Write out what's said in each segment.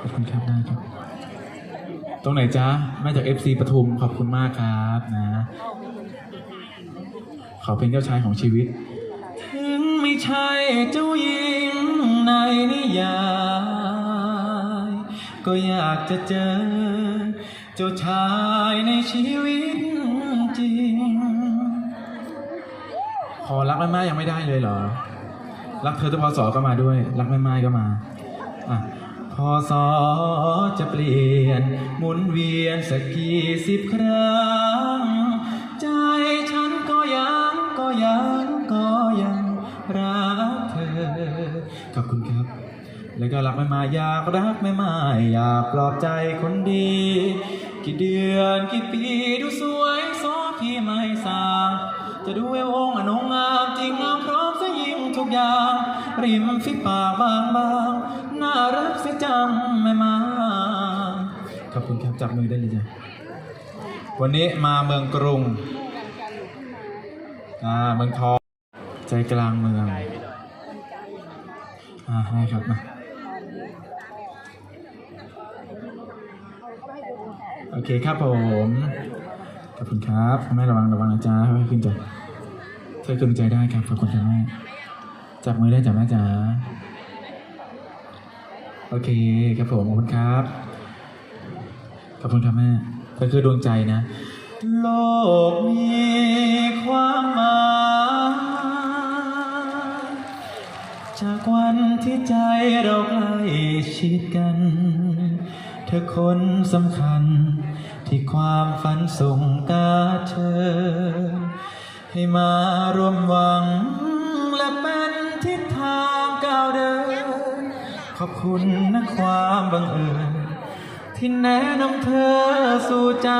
ขอบคุณครับได้ครับ ตรงไหนจ๊ะมาจาก FC ปทุมขอบคุณมากครับนะ ขอเป็นเจ้าชายของชีวิต ถึงไม่ใช่เจ้าหญิงในนิยาย ก็อยากจะเจอ เจ้าชายในชีวิตจริงพอรักแม่ไม้ยังไม่ได้เลยเหรอ รักเธอตัวพอสอก็มาด้วย รักแม่ไม้ก็มาอะ พอสอจะเปลี่ยน หมุนเวียนสักกี่สิบครั้ง ใจฉันก็ยังก็ยังก็ยังรักเธอ ขอบคุณครับ แล้วก็รักไม่มาอยากรักไม่มาอยากปลอบใจคนดี กี่เดือนกี่ปีดูสวยโซพี่ไม่สาจะดูเอวองอนงงามจริงงามพร้อมซะยิ่งทุกอย่าง ริมฝีปากบางบางๆ รักเสียจังไม่มา ขอบคุณครับจับมือได้เลยจ้ะวันนี้มาเมืองกรุง อ่าเมืองทองใจกลางเมือง อ่าให้ครับมาโอเคครับผม ขอบคุณครับแม่ระวังระวังนะจ๊ะค่อยๆขึ้นใจ้ะช่วยขึ้นใจได้ครับขอบคุณครับแม่จับมือได้จ้ะแม่จ๋า โอเคครับผมขอบคุณครับ ขอบคุณครับแม่ก็คือดวงใจนะ โลกมีความหมายจากวันที่ใจเราใกล้ชิดกัน เธอคนสำคัญ ที่ความฝันส่งกาเธอ ให้มาร่วมหวัง อบคุณนะความบังเอิญที่แนะนำเธอสู่ใจ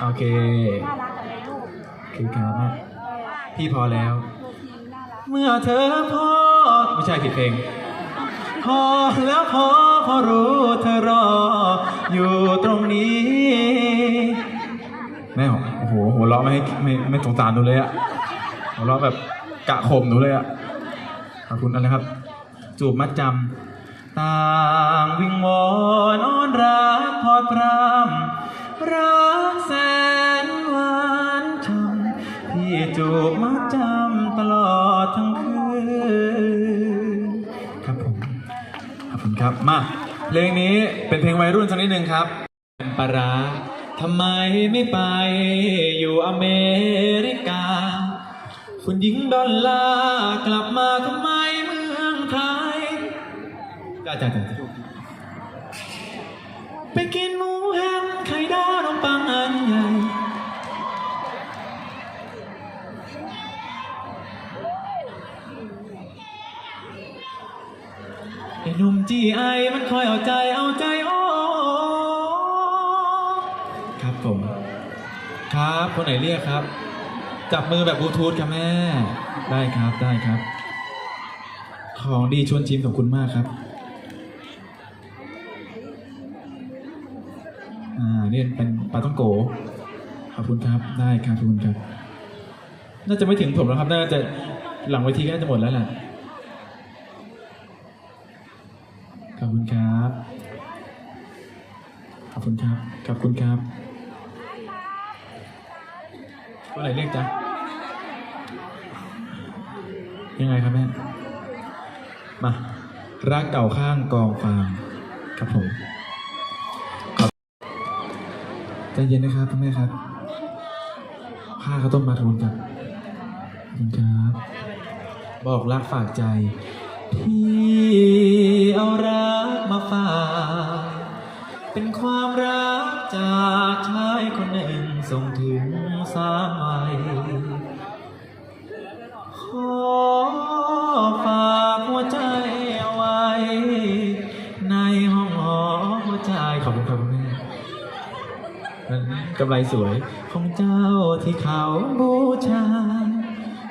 โอเคคือครับพี่พอแล้ว เมื่อเธอพอ ไม่ใช่ผิดเพลง พอแล้วพอพอรู้เธอรอ อยู่ตรงนี้ แม่โอ้โหหัวเราะไม่ให้ไม่ไม่สงสารหนูเลยอะ หัวเราะแบบกะข่มหนูเลยอะขอบคุณอะครับ จูบมัดจำต่างวิงวอนอ้อนรักพอพรำรักแสนหวานช่ำพี่จูบมัดจำตลอดทั้งคืนครับผมขอบคุณครับมาเพลงนี้เป็นเพลงวัยรุ่นสักนิดหนึ่งครับเป็นปลาราทำไมไม่ไปอยู่อเมริกา คุณหญิงดอลลาร์กลับมาทำไมเมืองไทยจ้าจาจ้าไปกินหมูแฮมไข่ดาวน้องปังอันใหญ่ไอ้หนุ่มจีไอมันคอยเอาใจเอาใจโอ้ครับผม ครับ คนไหนเรียกครับ จับมือแบบบลูทูธครับแม่ ได้ครับได้ครับ ของดีชวนชิมขอบคุณมากครับอ่านี่เป็นปลาต้องโกขอบคุณครับได้ครับขอบคุณครับ น่าจะไม่ถึงผมแล้วครับ น่าจะหลังเวทีก็น่าจะหมดแล้วแหละขอบคุณครับ ขอบคุณครับ ขอบคุณครับ ว่าอะไรเรียกจ๊ะยังไงครับแม่ มา รักเก่าข้างกองฟางครับผมขอบใจเย็นนะครับพ่อแม่ครับผ้าข้าวต้มปลาทูนครับขอบคุณครับ บอกรักฝากใจที่เอารักมาฝาก เป็นความรักจาก กำไรสวยของเจ้าที่เขาบูชา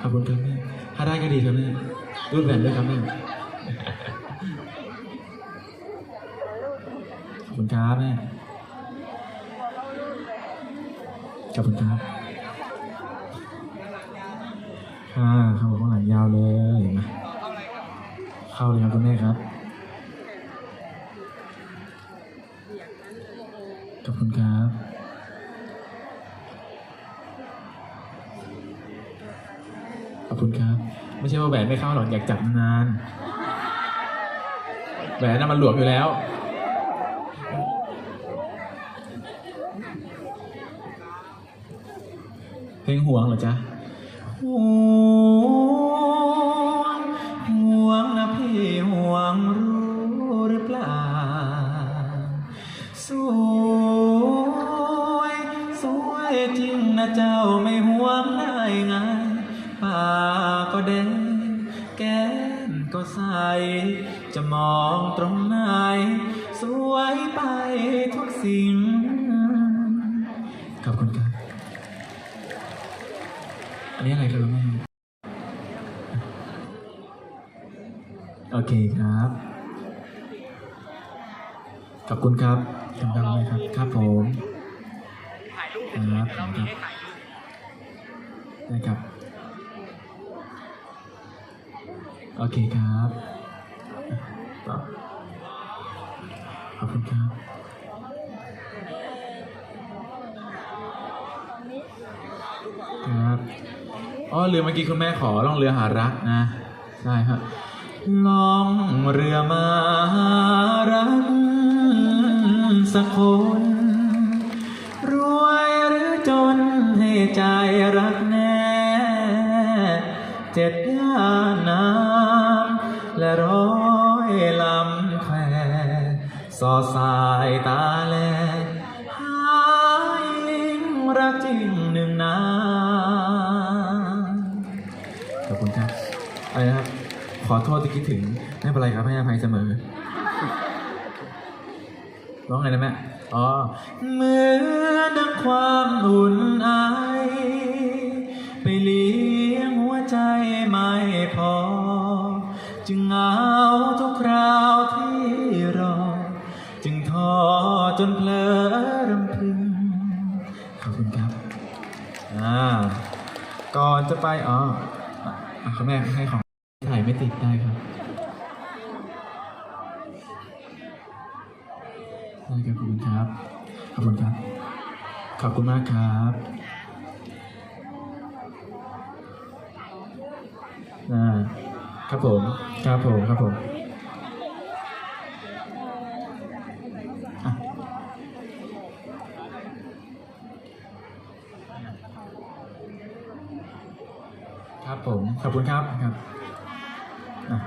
ขอบคุณครับแม่ถ้าได้ก็ดีครับแม่รูดแหวนด้วยครับแม่ขอบคุณครับแม่ขอบคุณครับค่ะเข้าข้างหลังยาวเลยมาเข้าเลยครับคุณแม่ครับ แหวนไม่เข้าหรอกอยากจับนานแหวนน่ะมันหลวมอยู่แล้ว เพลงห่วงเหรอจ๊ะห่ว มองตรงไหน สวยไปทุกสิ่ง ขอบคุณครับ อันนี้อะไรครับแม่โอเคครับ ขอบคุณครับขอบคุณครับครับ ครับผมครับครับได้ครับ โอเคครับ ขอบคุณครับครับอ๋อเรือเมื่อกี้คุณแม่ขอล่องเรือหารักนะ ใช่ครับล่องเรือมาหารักสักคนรวยหรือจนให้ใจรักแน่ เจ็ดย่าน สอสายตาแลหายรักจริงหนึ่งนาขอบคุณครับอะไรนะครับ ขอโทษที่คิดถึง ไม่เป็นไรครับให้อภัยเสมอ ร้องไงนะแม่ อ๋อ เหมือนดังความอุ่นไอ ไปเลี้ยงหัวใจไม่พอ จึงเหงา จนเพลอรำพึง ขอบคุณครับอ่าก่อนจะไป อ๋ออะคุณแม่ให้ของถ่ายไม่ติดได้ครับได้ครับขอบคุณครับ ขอบคุณครับ ขอบคุณมากครับอ่าครับผม ครับผม ครับผมอะครับผม ข อบคุณครับครับอะ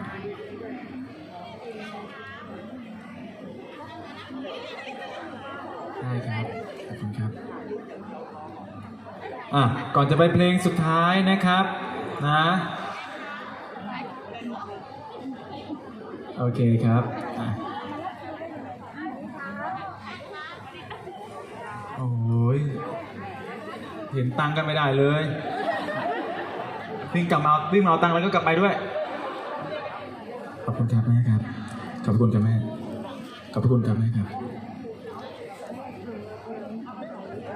ได้ครับขอบคุณครับอะก่อนจะไปเพลงสุดท้ายนะครับนะโอเคครับโอ้ยเห็นตังกันไม่ได้เลย วิ่งกลับมาวิ่งมาเอาตังค์แล้วก็กลับไปด้วยขอบคุณครับแม่ครับขอบคุณครับแม่ขอบคุณครับแม่ครับ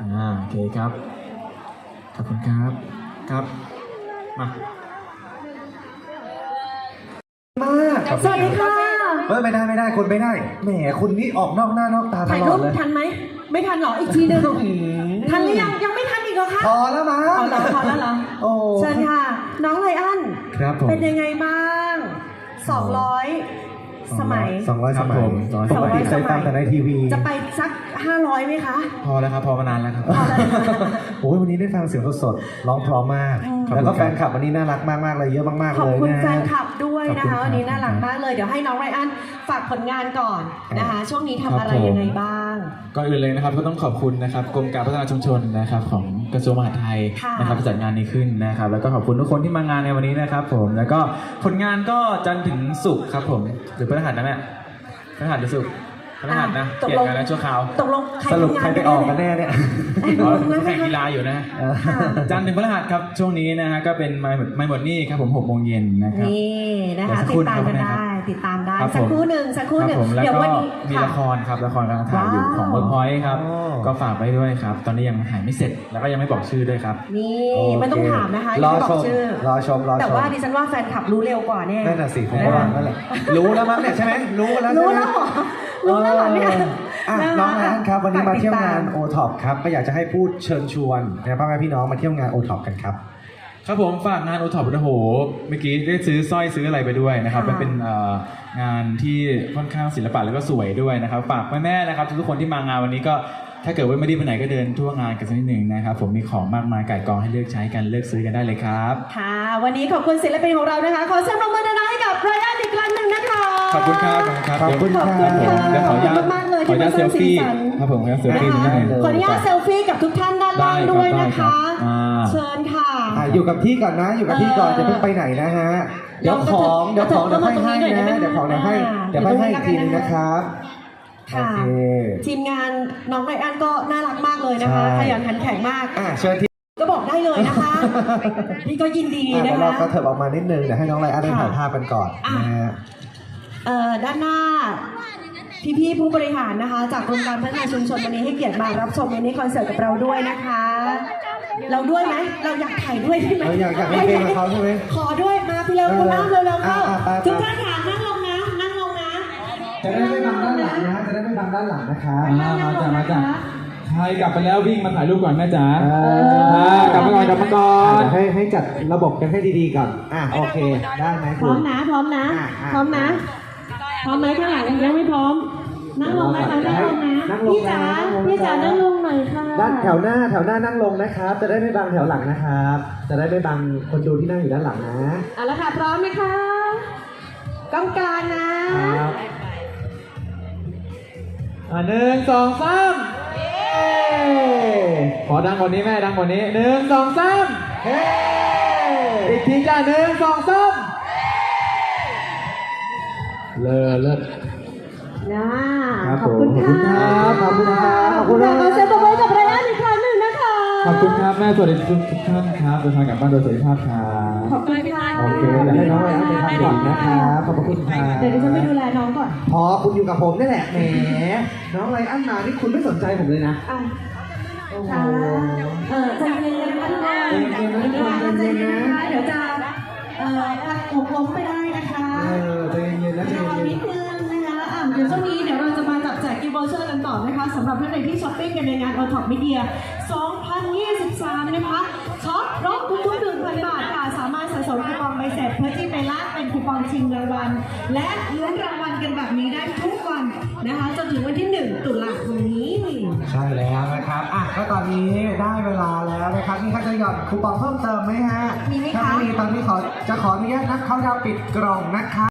อ่าโอเคครับขอบคุณครับครับมามากสวัสดีค่ะเฮ้ยไม่ได้ไม่ได้คนไม่ได้แหมคุณนี่ออกนอกหน้านอกตาตถ่ายลรูอดปเลยทันไหม ไม่ทันเหรออีกทีหนึงอืมทันหรือยังยังไม่ทันอีกเหรอคะพอแล้วมั้ง เอาเหรอพอแล้วเหรอ โอ้ เชิญค่ะ น้องไลอ้อน ครับผม เป็นยังไงบ้าง200 สมัย สองร้อยครัสบมัยผม200 ปกติเคยฟังแต่ในทีวีจะไปสัก 500ไหมคะ พอแล้วครับ พอมานานแล้วครับพอแล้วโอ้ยวันนี้ได้ฟังเสียงสดๆร้องเพร้อมมากอืมแล้วก็แฟนคลับวันนี้น่ารักมากๆเลยเยอะมากๆขอบเลยคุณนะแฟนคลับด้วยนะขอบคุณครัคะบวันนี้น่ารักมากเลย เดี๋ยวให้น้องไรอันฝากผลงานก่อนนะคะ ช่วงนี้ทำอะไรครับผม ยังไงบ้าง ก่อนอื่นเลยนะครับก็ต้องขอบคุณนะครับกรมการพัฒนาชุมชนนะครับของกระทรวงมหาดไทยค่ะนะครับที่จัดงานนี้ขึ้นนะครับ แล้วก็ขอบคุณทุกคนที่มางานในวันนี้นะครับ ผมแล้วก็ผลงานก็จันทร์ถึงศุกร์ครับผมหรือพฤหัสนะแม่พฤหัสหรือศุกร์พฤหัสนะตเปกลี่ยลนงงานแล้วชั่วคราวตกลงใครสรุปทำงานใครไปออกกันแน่เนี่ยอ๋อตกลงนะแข่งกีฬาอยู่นะเออจันทร์ถึงพฤหัสครับช่วงนี้นะฮะก็เป็นไม่หมดไม่หมดหนี่ครับผมหกโมงเย็นนะครับนี่นะคะเดี๋ยวสักติครู่ดตามกันนะครับได้ ติดตามได้ ครับผมสักครู่หนึ่งสักครู่หนึ่งรับผมแล้วเดี๋ยวก็วันนี้มีค่ะ ละครครับละครกำลังถ่ายอยู่ว้าว ของเวิร์กพอยต์ครับอ๋อก็ฝากไว้ด้วยครับ ตอนนี้ยังถ่ายไม่เสร็จแล้วก็ยังไม่บอกชื่อด้วยครับ นี่โเคไม่ต้องถามนะคะรอยังไม่บชอกมชื่อ รอชมรอชมแต่ว่าดิฉันว่าแฟนคลับรู้เร็วกว่าแน่ นั่นน่ะสิผมก็ว่านั่นแหละรู้แล้วมั้งเนี่ยใช่ไหมรู้แล้วใช่รู้ไหมแล้วเหรอ รู้แล้วเหรอเนี่ยอะะคะน้องนันครับวันนี้มาเที่ยวงานฝกติดตโอท็อปครับก็อยากจะให้พูดเชิญชวนนะพ่อแม่พี่น้องมาเที่ยวงานโอท็อปกันครับ ครับผมฝากงานโอท็อปโอ้โหเมื่อกี้ได้ซื้อสร้อยซื้ออะไรไปด้วยนะครับค่ะมันเป็นเอ่องานที่ค่อนข้างศิลปะแล้วก็สวยด้วยนะครับ ฝากแม่ๆนะครับทุกๆคนที่มางานวันนี้ก็ถ้าเกิดว่าไม่ได้ไปไหนก็เดินทั่วงานกันสักนิดหนึ่งนะครับผมมีของมากมายไก่ายกองให้เลือกใช้กันเลือกซื้อกันได้เลยครับ ค่ะ วันนี้ขอบคุณศิลปินของเรานะคะ ขอเสียงปรบมือดังๆให้กับไรอันอีกครั้งหนึ่งนะคะ ขอบคุณครับขอบคุณครับขอบคุณครับเดี๋ยวขออนุญาตขอบคุณมากๆเลยขออนุญาตที่เซมาลฟี่สร้างสีสัน ครับผมขออนุญาตเซลฟี่นะนิดคะหนึง ขออนุญาตเซลฟี่กับทุกท่านด้านล่างได้ครับด้วยได้นะครัคะบอ่า เชิญค่ะ อะอยู่กับที่ก่อนนะอยู่กับที่ก่อนเออ จะเพิ่งไปไหนนะฮะเดี๋ยวของเดี๋ยวของเดี๋ยวให้ให้นะเดี๋ยวของเดี๋ยวให้เดี๋ยวให้ให้อีกทีนึงนะครับโอค่ะ เค ทีมงานน้องไรอันก็น่ารักมากเลยนะคะใช่ ขยันขันแข็งมาก อะเชิญที่ก็บอกได้เลยนะคะนี่ก็ยินดีอะนะเดี๋ยวเราคะ ก็เถิบออกมานิดนึงเดี๋ยวให้น้องไลอ้อนได้ค่ะถ่ายภาพกันก่อนอะ นะฮะ เอ่อด้านหน้า พี่ๆผู้บริหารนะคะ จากกรมการพัฒนาชุมชนวันนี้ให้เกียรติมารับชมมินิคอนเสิร์ตกับเราด้วยนะคะ เราด้วยไหมเราอยากถ่ายด้วยใช่ไหมเราอยากอยากให้เพลงกับเขาใช่ไหมขอด้วยมาพี่เร็วคุณอ้ามเร็วๆเข้าอะอะไปๆทุกท่านค่ะนั่งลงนะนั่งลงนะจะได้ไม่บังด้านหลังนะฮะจะได้ไม่บังด้านหลังนะครับมามาจ้ะมาจ้ะใครกลับไปแล้ววิ่งมาถ่ายรูปก่อนแม่จ๋าเออ่ากลับมาก่อนกลับมาก่อนเดี๋ยวให้ให้จัดระบบกันให้ดีๆก่อนอะโอเคได้ไหมพคุร้อณมนะพร้อมนะอะอะพร้อมนะพร้อมไหมข้างหลังยังไม่พร้อม นั่งลงไหมคะนั่งลงนะนั่งลงนะพี่จ๋านั่งลงนะพี่จ๋านั่งลงหน่อยค่ะด้านแถวหน้าแถวหน้านั่งลงนะครับ จะได้ไม่บังแถวหลังนะครับ จะได้ไม่บังคนดูที่นั่งอยู่ด้านหลังนะเอาละค่ะพร้อมไหมคะกองกลางนะครับอ่าหนึ่งสองสามขอดังกว่านี้แม่ดังกว่านี้หนึ่งสองสามเฮ้อีกทีจ้าหนึ่งสองสามเลอเลิศ นะครับขอบคุณขอบคุณครัค่ะบขอบคุณครับขอบคุณขครัอบเสียงปรบมือกับไรอันอีกครั้งหนึ่งนะคะขอบคุณครับแม่สวัสดีทุกทุกท่านครับเดินทางกลับบ้านโดยสวัสดิภาพครับขอบคุณค่ะโอเคเดี๋ยวให้น้องไลอ้อนไปทำก่อนนะครับขอบคุณครับเดี๋ยวดิฉันไปดูแลน้องก่อนพอคุณอยู่กับผมนี่แหละแหมน้องไลอ้อนมานี่คุณไม่สนใจผมเลยนะอะโอ้โหค่ะเออใจเย็นๆนะคะทุกท่านใจเย็นๆนะทุกคนใจเย็นๆนะเดี๋ยวจะเอ่อพัดหกล้มไปได้นะคะเออใจเย็นๆนะใจระวังเย็นิน เดี๋ยวช่วงนี้เดี๋ยวเราจะมาจับแจกกิฟต์วอเชอร์กันต่อนะคะสำหรับท่านใดที่ช้อปปิ้งกันในงาน o t o p Media 2023 นะคะช็อปรบทุกๆ1,000 บาทค่ะ สามารถสะสมคูปองใบเสร็จเพื่อที่ไปแลกเป็นคูปองชิงรางวัล และลุ้นรางวัลกันแบบนี้ได้ทุกวันนะคะจนถึงวันที่ 1 ตุลาคมนี้ๆใช่แล้วนะครับ อะก็ตอนนี้ได้เวลาแล้วนะครับนี่เขาจะหย่อนคูปองเพิ่มเติมไหมฮะมีไหมคะ ถ้าไม่มีตอนนี้ขอจะขออนุญาตนักเขาดาวน์ปิดกล่องนะคะ